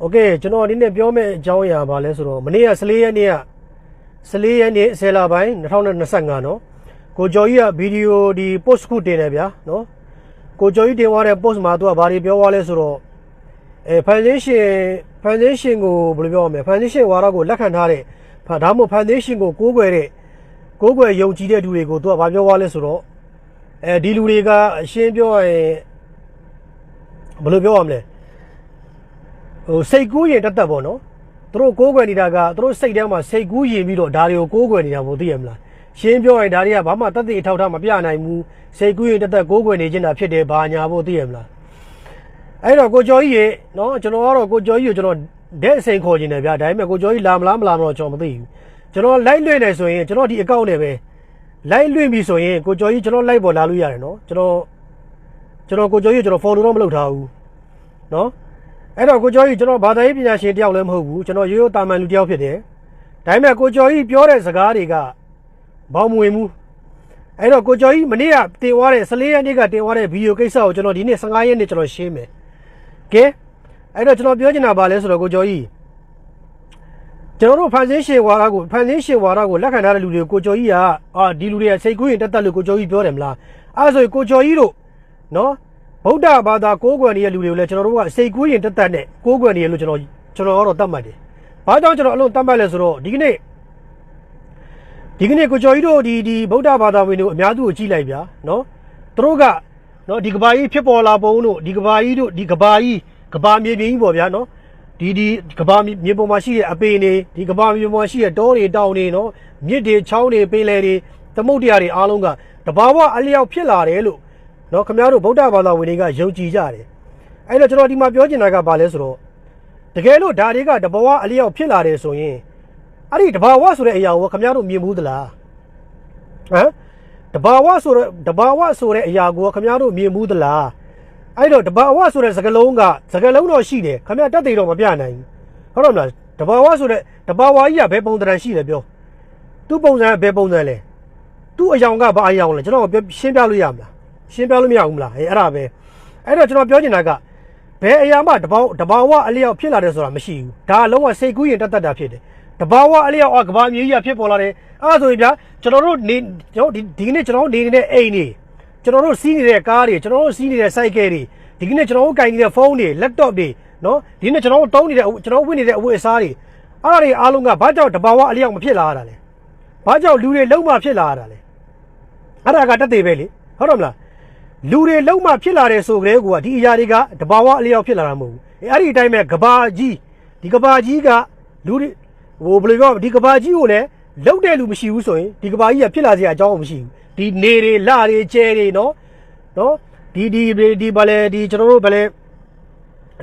โอเคကျွန်တော်ဒီနေ့ပြောမယ့်အကြောင်းအရာပါလဲဆိုတော့မနေ့က14ရက်နေ့က14ရက်နေ့10လပိုင်း2025เนาะကိုကျော်ကြီးကဗီဒီယိုဒီ post ခုတင်တယ်ဗျာเนาะကိုကျော်ကြီးတင်သွားတဲ့ post မှာသူကဘာတွေပြောသွားလဲဆိုတော့အဲ foundation foundation ကိုဘယ်လိုပြောရမလဲ foundation ဝါဒကိုလက်ခံထားတဲ့ဒါမှမဟုတ် foundation ကိုကိုးကွယ်တဲ့ကိုးကွယ်ယုံကြည်တဲ့သူတွေကိုသူကဘာပြောသွားလဲဆိုတော့အဲဒီလူတွေကအရှင်းပြောရရင်ဘယ်လိုပြောရမလဲ ဟိုစိတ်ကူးရင်တက်တက်ပေါ့နော်သူတို့ကိုးကွယ်နေတာကသူတို့စိတ်ထဲမှာစိတ်ကူးရင်ပြီးတော့ဒါတွေကိုကိုးကွယ်နေတာမို့သိရမလားရှင်းပြောရင်ဒါတွေကဘာမှတက်တဲ့အထောက်အထားမပြနိုင်ဘူးစိတ်ကူးရင်တက်တက်ကိုးကွယ်နေခြင်းတာဖြစ်တယ်ဘာညာဖို့သိရမလားအဲ့တော့ကိုကျော်ကြီးရေနော်ကျွန်တော်ကတော့ကိုကျော်ကြီးကိုကျွန်တော်ဒက်အစိန်ခေါ်ခြင်းတယ်ဗျာဒါပေမဲ့ကိုကျော်ကြီးလာမလားမလာမလားကျွန်တော်မသိဘူးကျွန်တော်လိုက်လွှင့်နေဆိုရင်ကျွန်တော်ဒီအကောင့်နဲ့ပဲလိုက်လွှင့်ပြီဆိုရင်ကိုကျော်ကြီးကျွန်တော်လိုက်ပေါ်လာလို့ရတယ်နော်ကျွန်တော်ကျွန်တော်ကိုကျော်ကြီးကျွန်တော် follow တော့မလုပ်ထားဘူးနော် အဲ့တော့ကိုကျော်ကြီးကျွန်တော်ဘာသာရေးပညာရှင်တယောက်လည်းမဟုတ်ဘူးကျွန်တော်ရိုးရိုးတာမန်လူတယောက်ဖြစ်တယ်ဒါပေမဲ့ကိုကျော်ကြီးပြောတဲ့စကားတွေကဘောင်မဝင်ဘူးအဲ့တော့ကိုကျော်ကြီးမနေ့ကတင်သွားတဲ့14ရက်နေ့ကတင်သွားတဲ့ဗီဒီယိုကိစ္စကိုကျွန်တော်ဒီနေ့15ရက်နေ့ကျွန်တော်ရှင်းမယ်ကဲအဲ့တော့ကျွန်တော်ပြောချင်တာပါလဲဆိုတော့ကိုကျော်ကြီးကျွန်တော်တို့ဖန်ဆင်းရှင်ဝါဒကိုဖန်ဆင်းရှင်ဝါဒကိုလက်ခံထားတဲ့လူတွေကိုကိုကျော်ကြီးကအာဒီလူတွေကစိတ်ကူးရင်တက်တက်လို့ကိုကျော်ကြီးပြောတယ်မလားအဲ့ဒါဆိုရင်ကိုကျော်ကြီးတို့နော် ဗုဒ္ဓဘာသာကိုးကွယ်နေတဲ့လူတွေကိုလည်းကျွန်တော်တို့ကစိတ်ကူးရင်တက်တက်နဲ့ကိုးကွယ်နေရလို့ကျွန်တော်ကျွန်တော်ကတော့တတ်မှတ်တယ်။ဘာကြောင့်ကျွန်တော်အလုံးတတ်မှတ်လဲဆိုတော့ဒီကနေ့ဒီကနေ့ကိုကျော်ကြီးတို့ဒီဒီဗုဒ္ဓဘာသာဝင်တို့အများစုကိုကြည့်လိုက်ဗျာနော်။သူတို့ကနော်ဒီကဘာကြီးဖြစ်ပေါ်လာပုံတို့ဒီကဘာကြီးတို့ဒီကဘာကြီးကဘာမြေပြင်ကြီးပေါ့ဗျာနော်။ဒီဒီကဘာမြေပေါ်မှာရှိတဲ့အပင်တွေဒီကဘာမြေပေါ်မှာရှိတဲ့တောတွေတောင်တွေနော်မြစ်တွေချောင်းတွေပင်လယ်တွေသမုဒ္ဒရာတွေအားလုံးကတဘာဝအလျောက်ဖြစ်လာတယ်လို့ နော်ခမည်းတော်ဗုဒ္ဓဘာသာဝင်တွေကယုံကြည်ကြတယ်အဲ့တော့ကျွန်တော်ဒီမှာပြောချင်တာကဘာလဲဆိုတော့တကယ်လို့ဓာတ်တွေကတဘဝအလျောက်ဖြစ်လာတယ်ဆိုရင်အဲ့ဒီတဘာဝဆိုတဲ့အရာကိုခမည်းတော်မြင်ဘူးသလားဟမ်တဘာဝဆိုတဲ့တဘာဝဆိုတဲ့အရာကိုခမည်းတော်မြင်ဘူးသလားအဲ့တော့တဘာဝဆိုတဲ့စကလုံးကစကလုံးတော့ရှိတယ်ခမည်းတက်သေးတော့မပြနိုင်ဘူးဟုတ်တော့မလားတဘာဝဆိုတဲ့တဘာဝကြီးကဘယ်ပုံသဏ္ဍာန်ရှိလဲပြောသူ့ပုံစံကဘယ်ပုံစံလဲသူ့အယောင်ကဘာအယောင်လဲကျွန်တော်ပြောရှင်းပြလို့ရမလား ရှင်းပြလို့မရဘူးမလားအေးအဲ့ဒါပဲအဲ့တော့ကျွန်တော်ပြောချင်တာကဘယ်အရာမှတဘောတဘာဝအလျောက်ဖြစ်လာတယ်ဆိုတာမရှိဘူးဒါလုံးဝစိတ်ကူးရင်တက်တက်တာဖြစ်တယ်တဘာဝအလျောက်အကဘာမြေကြီးကဖြစ်ပေါ်လာတယ်အဲ့ဒါဆိုရင်ဗျာကျွန်တော်တို့နေကျွန်တော်ဒီဒီကနေ့ကျွန်တော်တို့နေနေတဲ့အိမ်တွေကျွန်တော်တို့စီးနေတဲ့ကားတွေကျွန်တော်တို့စီးနေတဲ့စိုက်ကယ်တွေဒီကနေ့ကျွန်တော်တို့ကင်နေတဲ့ဖုန်းတွေ laptop တွေနော်ဒီနေ့ကျွန်တော်တို့တုံးနေတဲ့ကျွန်တော်တို့ဝင်နေတဲ့အဝတ်အစားတွေအဲ့ဒါတွေအားလုံးကဘာကြောင့်တဘာဝအလျောက်မဖြစ်လာရတာလဲဘာကြောင့်လူတွေလုံးမဖြစ်လာရတာလဲအဲ့ဒါကတက်သေးပဲလေဟုတ်တော့မလား လူတွေလုံးမဖြစ်လာတဲ့ဆိုကြဲကိုကဒီအရာတွေကတဘာဝအလျောက်ဖြစ်လာတာမဟုတ်ဘူးအဲအဲ့ဒီအတိုင်းပဲကဘာကြီးဒီကဘာကြီးကလူတွေဟိုဘယ်လိုပြောဒီကဘာကြီးကိုလည်းလှုပ်တဲ့လူမရှိဘူးဆိုရင်ဒီကဘာကြီးကဖြစ်လာစရာအကြောင်းမရှိဘူးဒီနေတွေလတွေကျဲတွေနော်နော်ဒီဒီဒီဘာလဲဒီကျွန်တော်တို့ဘာလဲ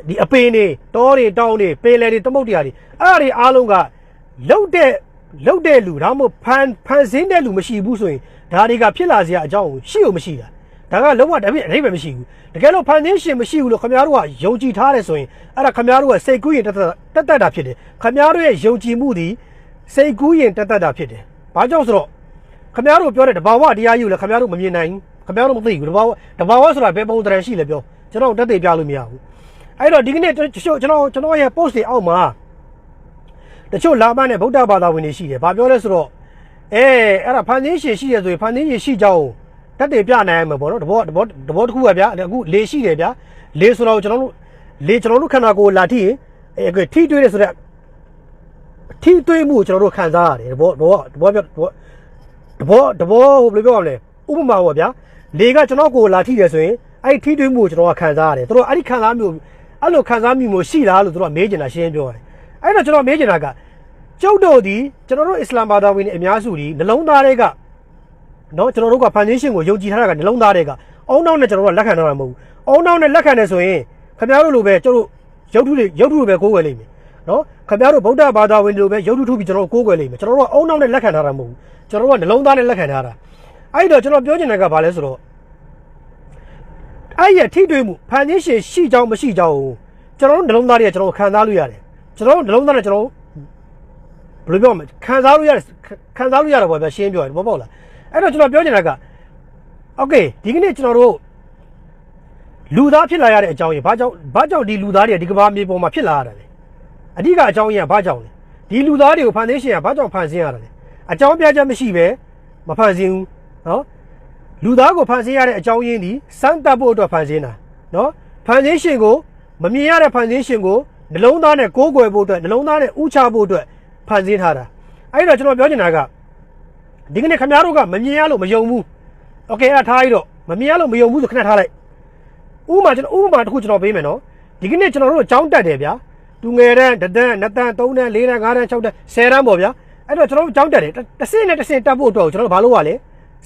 ဒီအပင်တွေတောတွေတောင်တွေပင်လယ်တွေသမုတ်တရားတွေအဲ့ဒါတွေအားလုံးကလှုပ်တဲ့လှုပ်တဲ့လူဒါမှမဟုတ်ဖန်ဖန်ဆင်းတဲ့လူမရှိဘူးဆိုရင်ဒါတွေကဖြစ်လာစရာအကြောင်းကိုရှိ ਉ မရှိတာ ဒါကလုံးဝတပြည့်အဓိပ္ပာယ်မရှိဘူးတကယ်လို့ဖန်ဆင်းရှင်မရှိဘူးလို့ခင်ဗျားတို့ကယုံကြည်ထားတယ်ဆိုရင်အဲ့ဒါခင်ဗျားတို့ကစိတ်ကူးရင်တက်တက်တက်တက်တာဖြစ်တယ်ခင်ဗျားတို့ရဲ့ယုံကြည်မှုသည်စိတ်ကူးရင်တက်တက်တာဖြစ်တယ်ဘာကြောင့်ဆိုတော့ခင်ဗျားတို့ပြောတဲ့တဘာဝတရားကြီးကိုလည်းခင်ဗျားတို့မမြင်နိုင်ဘူးခင်ဗျားတို့မသိဘူးတဘာဝတဘာဝဆိုတာဘယ်ပုံသဏ္ဍာန်ရှိလဲပြောကျွန်တော်တက်သေးပြလို့မရဘူးအဲ့တော့ဒီကနေ့တချို့ကျွန်တော်ကျွန်တော်ရဲ့ post တွေအောက်မှာတချို့လာမနဲ့ဗုဒ္ဓဘာသာဝင်တွေရှိတယ်ဘာပြောလဲဆိုတော့အဲအဲ့ဒါဖန်ဆင်းရှင်ရှိရဆိုရင်ဖန်ဆင်းရှင်ရှိကြောင်း တက်တယ်ပြနိုင်မှာပေါ့နော်တဘောတဘောတဘောတစ်ခုပဲဗျာအခုလေရှိတယ်ဗျာလေဆိုတော့ကျွန်တော်တို့လေကျွန်တော်တို့ခန္ဓာကိုယ်လာထိရင်အဲထိတွေးတယ်ဆိုတော့ထိတွေးမှုကိုကျွန်တော်တို့ခံစားရတယ်တဘောတဘောတဘောပြတဘောတဘောတဘောဟိုဘယ်လိုပြောရမလဲဥပမာပေါ့ဗျာလေကကျွန်တော်ကိုယ်လာထိတယ်ဆိုရင်အဲ့ထိတွေးမှုကိုကျွန်တော်ကခံစားရတယ်သူတို့အဲ့ဒီခံစားမှုအဲ့လိုခံစားမှုမျိုးရှိလားလို့သူတို့ကမေးကြတာရှင်းပြောတယ်အဲ့တော့ကျွန်တော်မေးကြတာကကျုပ်တို့ဒီကျွန်တော်တို့အစ္စလာမ်ဘာသာဝင်တွေအများစုဒီနှလုံးသားတွေက နော်ကျွန်တော်တို့က foundation ကိုယုံကြည်ထားတာကနှလုံးသားတွေကအောင်းနောက်နဲ့ကျွန်တော်တို့ကလက်ခံထားတာမဟုတ်ဘူးအောင်းနောက်နဲ့လက်ခံတယ်ဆိုရင်ခင်ဗျားတို့လိုပဲကျွန်တော်တို့ရုပ်ထုတွေရုပ်ထုတွေပဲကိုးကွယ်လိမ့်မယ်နော်ခင်ဗျားတို့ဗုဒ္ဓဘာသာဝင်တွေလိုပဲရုပ်ထုထုပြီးကျွန်တော်တို့ကိုးကွယ်လိမ့်မယ်ကျွန်တော်တို့ကအောင်းနောက်နဲ့လက်ခံထားတာမဟုတ်ဘူးကျွန်တော်တို့ကနှလုံးသားနဲ့လက်ခံထားတာအဲ့တော့ကျွန်တော်ပြောချင်တာကဘာလဲဆိုတော့အဲ့ရထိတွေ့မှု foundation ရှိကြောင်းမရှိကြောင်းကျွန်တော်တို့နှလုံးသားတွေကကျွန်တော်ခံစားလို့ရတယ်ကျွန်တော်တို့နှလုံးသားနဲ့ကျွန်တော်ဘယ်လိုပြောမလဲခံစားလို့ရတယ်ခံစားလို့ရတာပေါ့ဗျာရှင်းပြောတယ်ဘောပေါက်လား အဲ့တော့ကျွန်တော်ပြောချင်တာကโอเคဒီကနေ့ကျွန်တော်တို့လူသားဖြစ်လာရတဲ့အကြောင်းရဘာကြောင့်ဘာကြောင့်ဒီလူသားတွေကဒီကဘာမြေပေါ်မှာဖြစ်လာရတာလဲ အဓိကအကြောင်းရင်းကဘာကြောင့်လဲဒီလူသားတွေကိုဖန်ဆင်းရှင်ကဘာကြောင့်ဖန်ဆင်းရတာလဲအကြောင်းပြချက်မရှိပဲမဖန်ဆင်းဘူးနော်လူသားကိုဖန်ဆင်းရတဲ့အကြောင်းရင်းဒီစမ်းသပ်ဖို့အတွက်ဖန်ဆင်းတာနော်ဖန်ဆင်းရှင်ကိုမမြင်ရတဲ့ဖန်ဆင်းရှင်ကိုနှလုံးသားနဲ့ကိုးကွယ်ဖို့အတွက်နှလုံးသားနဲ့ဥချဖို့အတွက်ဖန်ဆင်းထားတာအဲ့တော့ကျွန်တော်ပြောချင်တာက ဒီကနေ့ခင်ဗျားတို့ကမမြင်ရလို့မယုံဘူးโอเคအဲ့ဒါထားရတော့မမြင်ရလို့မယုံဘူးဆိုခဏထားလိုက် ဥပမာကျွန်တော်ဥပမာတစ်ခုကျွန်တော်ပေးမယ်နော်ဒီကနေ့ကျွန်တော်တို့အကြောင်းတက်တယ်ဗျာသူငယ်တန်းတဒန်းနှစ်တန်းသုံးတန်းလေးတန်းငါးတန်း၆တန်းဆယ်တန်းပေါ့ဗျာအဲ့တော့ကျွန်တော်တို့အကြောင်းတက်တယ်တစ်စင်းနဲ့တစ်စင်းတက်ဖို့အတွက်ကျွန်တော်တို့ဘာလုပ်ရလဲ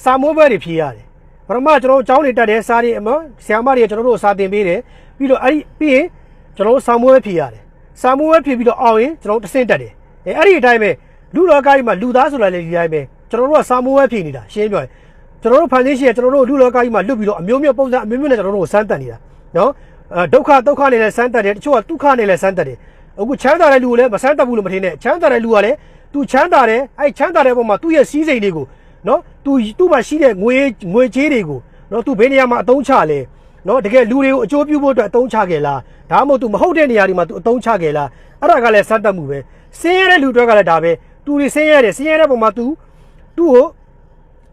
စာမိုးဘဲတွေဖြေရတယ်ပထမကျွန်တော်တို့အကြောင်းတွေတက်တယ်စာတွေအမဆရာမတွေကကျွန်တော်တို့စာသင်ပေးတယ်ပြီးတော့အဲ့ဒီပြီးရင်ကျွန်တော်တို့စာမိုးဘဲဖြေရတယ်စာမိုးဘဲဖြေပြီးတော့အောင်ရင်ကျွန်တော်တို့တစ်စင်းတက်တယ်အဲအဲ့ဒီအတိုင်းပဲလူတော်ကားကြီးမှာလူသားဆိုတာလည်းဒီတိုင်းပဲ ကျွန်တော်တို့ကစာမိုးဘဲဖြေနေတာရှင်းပြောရင်ကျွန်တော်တို့ဖန်ဆင်းရှင်ကျွန်တော်တို့လူလောကကြီးမှာလွတ်ပြီးတော့အမျိုးမျိုးပုံစံအမျိုးမျိုးနဲ့ကျွန်တော်တို့ကိုစမ်းတက်နေတာနော်အဲဒုက္ခဒုက္ခနဲ့လည်းစမ်းတက်တယ်တချို့ကဒုက္ခနဲ့လည်းစမ်းတက်တယ်အခုချမ်းသာတဲ့လူကိုလည်းမစမ်းတက်ဘူးလို့မထင်နဲ့ချမ်းသာတဲ့လူကလည်းသူချမ်းသာတယ်အဲချမ်းသာတဲ့ပုံမှာသူ့ရဲ့စီးစိမ်တွေကိုနော်သူသူ့မှာရှိတဲ့ငွေငွေကြေးတွေကိုနော်သူဘယ်နေရာမှာအသုံးချလဲနော်တကယ်လူတွေကိုအကျိုးပြုဖို့အတွက်အသုံးချခဲ့လားဒါမှမဟုတ်သူမဟုတ်တဲ့နေရာတွေမှာသူအသုံးချခဲ့လားအဲ့ဒါကလည်းစမ်းတက်မှုပဲဆင်းရဲတဲ့လူတွေကလည်းဒါပဲသူတွေဆင်းရဲတယ်ဆင်းရဲတဲ့ပုံမှာသူ သူ့ကို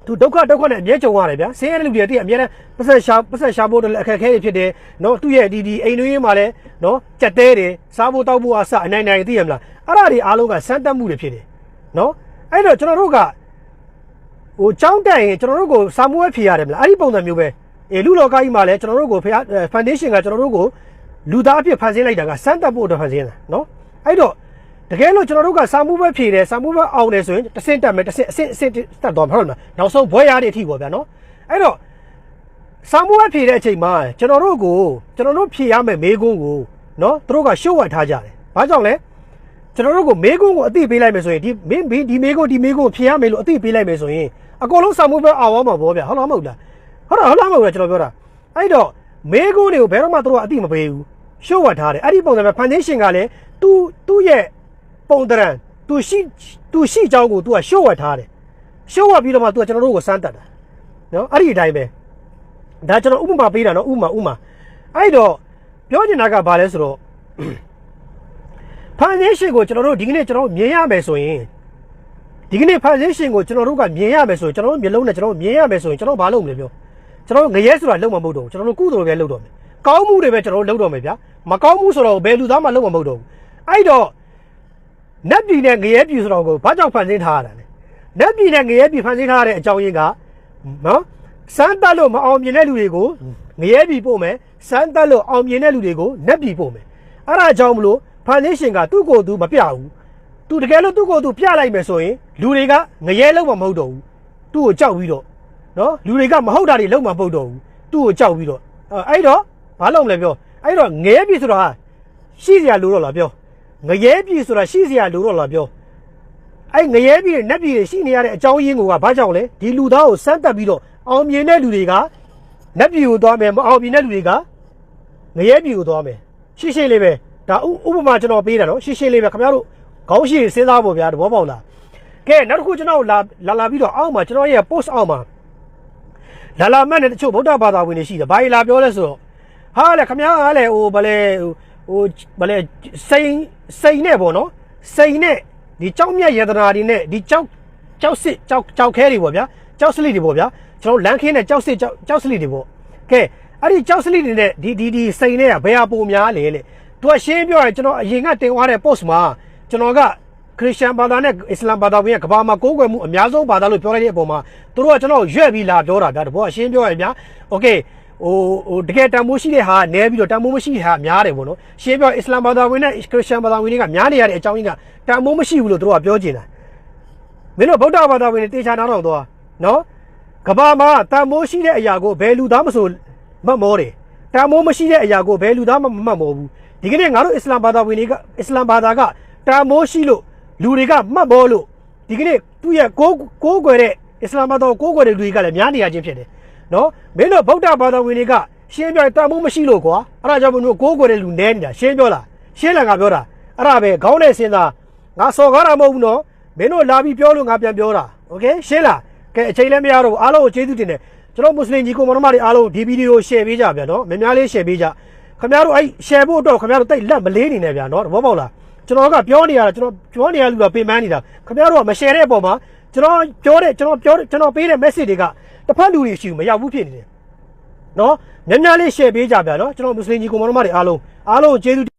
သူဒုက္ခဒုက္ခနဲ့အမြဲကြုံရတယ်ဗျာဆင်းရဲတဲ့လူတွေတည်းအမြဲတမ်းပတ်ဆက်ရှာပတ်ဆက်ရှာဖို့လည်းအခက်အခဲတွေဖြစ်တယ်နော်သူ့ရဲ့ဒီဒီအိမ်တွင်းမှာလည်းနော်ကြက်တဲတယ်စားဖို့တောက်ဖို့အစအနိုင်နိုင်သိရမလားအဲ့ဒါတွေအားလုံးကစမ်းတက်မှုတွေဖြစ်တယ်နော်အဲ့တော့ကျွန်တော်တို့ကဟိုចောင်းတက်ရင်ကျွန်တော်တို့ကိုစာမွေးဖြေရတယ်မလားအဲ့ဒီပုံစံမျိုးပဲအေလူလောကကြီးမှာလည်းကျွန်တော်တို့ကိုဖန်ဒေးရှင်းကကျွန်တော်တို့ကိုလူသားအဖြစ်ဖန်ဆင်းလိုက်တာကစမ်းတက်ဖို့အတွက်ဖန်ဆင်းတာနော်အဲ့တော့ တကယ်လို့ကျွန်တော်တို့ကစာမှုပဲဖြေတယ်စာမှုပဲအောင်တယ်ဆိုရင်တစ်ဆင့်တက်မယ်တစ်ဆင့်အဆင့်အဆင့်တက်သွားမှာဟုတ်လားနောက်ဆုံးဘွဲရတဲ့အထိပေါ့ဗျာနော်အဲ့တော့စာမှုပဲဖြေတဲ့အချိန်မှာကျွန်တော်တို့ကိုကျွန်တော်တို့ဖြေရမယ်မေးခွန်းကိုနော်သူတို့ကရှုပ်ဝတ်ထားကြတယ်ဘာကြောင့်လဲကျွန်တော်တို့ကိုမေးခွန်းကိုအသိပေးလိုက်မယ်ဆိုရင်ဒီမင်းဒီမေးခွန်းဒီမေးခွန်းကိုဖြေရမယ်လို့အသိပေးလိုက်မယ်ဆိုရင်အကုန်လုံးစာမှုပဲအောင်သွားမှာပေါ့ဗျာဟုတ်လားမဟုတ်လားဟုတ်လားဟုတ်လားမဟုတ်လားကျွန်တော်ပြောတာအဲ့တော့မေးခွန်းတွေကိုဘယ်တော့မှသူတို့ကအသိမပေးဘူးရှုပ်ဝတ်ထားတယ်အဲ့ဒီပုံစံပဲ foundation ကလည်းသူသူ့ရဲ့ ပုံတရံသူရှိသူရှိကြောင်းကို तू ကရှုပ်ဝက်ထားတယ်ရှုပ်ဝက်ပြီးတော့မှ तू ကကျွန်တော်တို့ကိုစမ်းတတ်တာနော်အဲ့ဒီအတိုင်းပဲဒါကျွန်တော်ဥပမာပေးတာနော်ဥပမာဥပမာအဲ့တော့ပြောချင်တာကဘာလဲဆိုတော့ foundation ကိုကျွန်တော်တို့ဒီကနေ့ကျွန်တော်မြင်ရမယ်ဆိုရင်ဒီကနေ့ foundation ကိုကျွန်တော်တို့ကမြင်ရမယ်ဆိုရင်ကျွန်တော်တို့မျိုးလုံးနဲ့ကျွန်တော်မြင်ရမယ်ဆိုရင်ကျွန်တော်ဘာလုပ်မလဲပြောကျွန်တော်ငရဲဆိုတာလုံးမမဟုတ်တော့ဘူးကျွန်တော်တို့ကုသိုလ်ပဲလုပ်တော့မယ်ကောင်းမှုတွေပဲကျွန်တော်တို့လုပ်တော့မယ်ဗျာမကောင်းမှုဆိုတော့ဘယ်လူသားမှလုပ်မမဟုတ်တော့ဘူးအဲ့တော့ နတ်ပြည်နဲ့ငရဲပြည်ဆိုတော့ကိုဘာကြောင့်ဖန်ဆင်းထားရတာလဲနတ်ပြည်နဲ့ငရဲပြည်ဖန်ဆင်းထားရတဲ့အကြောင်းရင်းကနော်စမ်းတက်လို့မအောင်မြင်တဲ့လူတွေကိုငရဲပြည်ပို့မယ်စမ်းတက်လို့အောင်မြင်တဲ့လူတွေကိုနတ်ပြည်ပို့မယ်အဲ့ဒါကြောင့်မလို့ဖန်ဆင်းရှင်ကသူ့ကိုယ်သူမပြဘူးသူတကယ်လို့သူ့ကိုယ်သူပြလိုက်မယ်ဆိုရင်လူတွေကငရဲလုံးမှာမဟုတ်တော့ဘူးသူ့ကိုကြောက်ပြီးတော့နော်လူတွေကမဟုတ်တာတွေလုံးမှာမဟုတ်တော့ဘူးသူ့ကိုကြောက်ပြီးတော့အဲ့တော့ဘာလုပ်မလဲပြောအဲ့တော့ငရဲပြည်ဆိုတာရှိစရာလိုတော့လားပြော ငရဲပြည်ဆိုတာရှိစရာလိုတော့လားပြောအဲ့ငရဲပြည်နဲ့နတ်ပြည်တွေရှိနေရတဲ့အကြောင်းရင်းကိုကဘာကြောင့်လဲဒီလူသားကိုစမ်းတက်ပြီးတော့အောင်မြင်တဲ့လူတွေကနတ်ပြည်ကိုသွားမယ်မအောင်မြင်တဲ့လူတွေကငရဲပြည်ကိုသွားမယ်ရှင်းရှင်းလေးပဲဒါဥဥပမာကျွန်တော်ပေးတာနော်ရှင်းရှင်းလေးပဲခင်ဗျားတို့ခေါင်းရှိစဉ်းစားဖို့ဗျာတဘောပေါက်လားကဲနောက်တစ်ခုကျွန်တော်လာလာလာပြီးတော့အောက်မှာကျွန်တော်ရဲ့ post အောက်မှာလာလာမတ်နဲ့တချို့ဗုဒ္ဓဘာသာဝင်တွေရှိတယ်ဘာကြီးလာပြောလဲဆိုတော့ဟာလေခင်ဗျားကလည်းဟိုဗလဲဟို ဗလဲစိန်စိန်နဲ့ပေါ့နော်စိန်နဲ့ဒီကြောက်မြတ်ယတနာတွေနဲ့ဒီကြောက်ကြောက်စစ်ကြောက်ကြောက်ခဲတွေပေါ့ဗျာကြောက်စလိတွေပေါ့ဗျာကျွန်တော်လမ်းခင်းနဲ့ကြောက်စစ်ကြောက်ကြောက်စလိတွေပေါ့ကဲအဲ့ဒီကြောက်စလိတွေနဲ့ဒီဒီဒီစိန်နဲ့ကဘယ်ဟာပုံများလဲလေသူကရှင်းပြောရကျွန်တော်အရင်ကတင်သွားတဲ့ post မှာကျွန်တော်ကခရစ်ယာန်ဘာသာနဲ့အစ္စလာမ်ဘာသာဝင်ကကဘာမှာကိုးကွယ်မှုအများဆုံးဘာသာလို့ပြောလိုက်တဲ့အပေါ်မှာသူတို့ကကျွန်တော်ရွက်ပြီးလာပြောတာဗျာတဘောအရှင်းပြောရရင်ဗျာโอเค ဟိုဟိုတကယ်တန်မိုးရှိတဲ့ဟာနဲပြီးတော့တန်မိုးမရှိတဲ့ဟာများတယ်ပေါ့နော်ရှင်းပြောအစ္စလာမ်ဘာသာဝင်နဲ့ခရစ်ယာန်ဘာသာဝင်တွေကများနေရတဲ့အကြောင်းရင်းကတန်မိုးမရှိဘူးလို့သူတို့ကပြောချင်တာမင်းတို့ဗုဒ္ဓဘာသာဝင်တွေတေချာနားတော့သွားနော်ကဘာမှာတန်မိုးရှိတဲ့အရာကိုဘယ်လူသားမဆိုမတ်မောတယ်တန်မိုးမရှိတဲ့အရာကိုဘယ်လူသားမှမမှတ်မောဘူးဒီကနေ့ငါတို့အစ္စလာမ်ဘာသာဝင်တွေကအစ္စလာမ်ဘာသာကတန်မိုးရှိလို့လူတွေကမှတ်မောလို့ဒီကနေ့သူ့ရဲ့ကိုးကိုးကွယ်တဲ့အစ္စလာမ်ဘာသာကိုကိုးကွယ်တဲ့လူတွေကလည်းများနေရခြင်းဖြစ်တယ် နော်မင်းတို့ဗုဒ္ဓဘာသာဝင်တွေကရှင်းပြတန်မိုးမရှိလို့ကွာအဲ့ဒါကြောင့်မင်းတို့ကိုးကွယ်တဲ့လူနဲနေတာရှင်းပြောလားရှင်းလာငါပြောတာအဲ့ဒါပဲခေါင်းနဲ့စဉ်းစားငါစော်ကားတာမဟုတ်ဘူးနော်မင်းတို့လာပြီးပြောလို့ငါပြန်ပြောတာโอเคရှင်းလားကဲအချိန်လည်းမရတော့ဘူးအားလုံးကိုကျေးဇူးတင်တယ်ကျွန်တော်မွတ်စလင်ညီကိုမောင်နှမတွေအားလုံးဒီဗီဒီယို share ပေးကြဗျာနော်များများလေး share ပေးကြခင်ဗျားတို့အဲ့ share ဖို့အတွက်ခင်ဗျားတို့တိတ်လက်မလေးနေနဲ့ဗျာနော်သဘောပေါက်လား ကျွန်တော်ကပြောနေရတာကျွန်တော်ပြောနေရလူကပင်ပန်းနေတာခင်ဗျားတို့ကမ share တဲ့အပေါ်မှာကျွန်တော်ပြောတဲ့ကျွန်တော်ပြောတဲ့ကျွန်တော်ပေးတဲ့ message တွေက တစ်ဖက်လူတွေရှိဘူးမရောက်ဘူးဖြစ်နေတယ်နော်များများလေး share ပေးကြဗျာနော်ကျွန်တော်မွတ်စလင်ကြီးကိုမောင်နှမတွေအားလုံးအားလုံးကိုကျေးဇူး